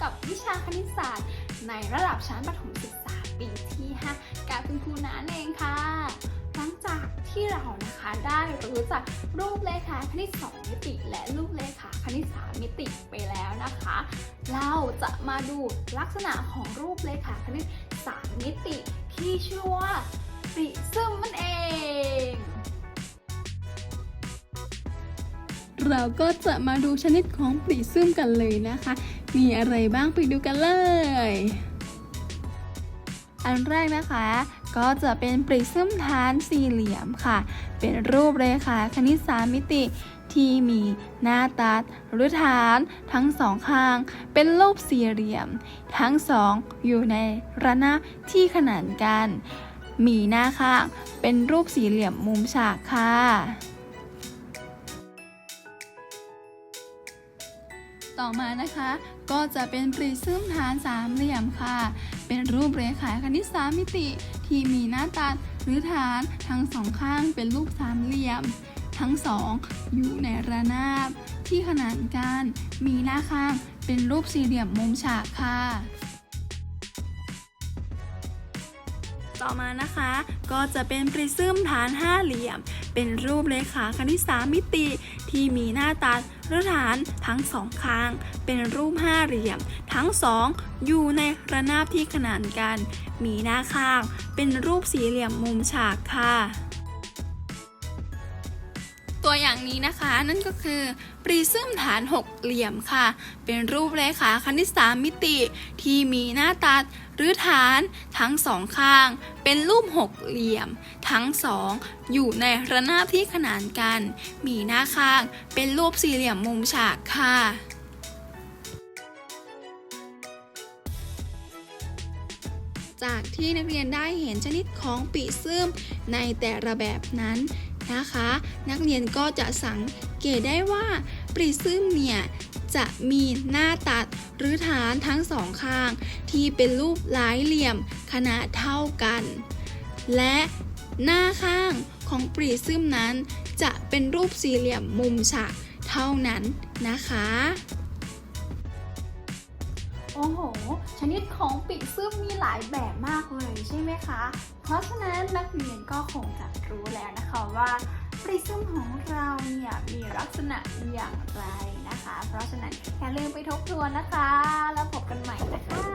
กับวิชาคณิตศาสตร์ ในระดับชั้นประถมศึกษาปีที่ 5 กับคุณครูนันเองค่ะ หลังจากที่เรานะคะได้รู้จักรูปเลขาคณิตสองมิติ และรูปเลขาคณิตสามมิติไปแล้วนะคะ เราจะมาดูลักษณะของรูปเลขาคณิตสามมิติที่ชื่อว่าปริซึมนั่นเองเราก็จะมาดูชนิดของปริซึมกันเลยนะคะ มีอะไรบ้างไปดูกันเลย อันแรกนะคะ ก็จะเป็นปริซึมฐานสี่เหลี่ยมค่ะ เป็นรูปเรขาคณิตสามมิติที่มีหน้าตัดหรือฐานทั้งสองข้าง เป็นรูปสี่เหลี่ยม ทั้งสองอยู่ในระนาบที่ขนานกัน มีหน้าข้างเป็นรูปสี่เหลี่ยมมุมฉากค่ะ ต่อมานะคะ ก็จะเป็นปริซึมฐานสามเหลี่ยมค่ะ เป็นรูปเรขาคณิตสามมิติ ที่มีหน้าตัดหรือฐานทั้งสองข้างเป็นรูปสามเหลี่ยม ทั้งสองอยู่ในระนาบ ที่ขนานกันมีหน้าข้างเป็นรูปสี่เหลี่ยมมุมฉากค่ะต่อมานะคะ ก็จะเป็นปริซึมฐานห้าเหลี่ยม เป็นรูปเลขาคณิตสามมิติ ที่มีหน้าตาหรือฐานทั้งสองข้าง เป็นรูปห้าเหลี่ยม ทั้งสองอยู่ในระนาบที่ขนานกัน มีหน้าข้าง เป็นรูปสี่เหลี่ยมมุมฉากค่ะ ตัวอย่างนี้นะคะ นั่นก็คือปริซึมฐานหกเหลี่ยมค่ะ เป็นรูปเลขาคณิตสามมิติที่มีหน้าตัดหรือฐานทั้งสองข้าง เป็นรูปหกเหลี่ยม ทั้งสองอยู่ในระนาบที่ขนานกัน มีหน้าข้างเป็นรูปสี่เหลี่ยมมุมฉากค่ะจากที่นักเรียนได้เห็นชนิดของปีซึมในแต่ละแบบนั้น นะคะ นักเรียนก็จะสังเกตได้ว่าปริซึมเนี่ยจะมีหน้าตัดหรือฐานทั้งสองข้าง ที่เป็นรูปหลายเหลี่ยมขนาดเท่ากัน และหน้าข้างของปริซึมนั้น จะเป็นรูปสี่เหลี่ยมมุมฉากเท่านั้นนะคะ โอ้โห ชนิดของปีกซึมมีหลายแบบมากเลย ใช่ไหมคะ เพราะฉะนั้นนักเรียนก็คงจะรู้แล้วนะคะว่าปริซึมของเราเนี่ยมีลักษณะอย่างไรนะคะ เพราะฉะนั้นอย่าลืมไปทบทวนนะคะ แล้วพบกันใหม่นะคะ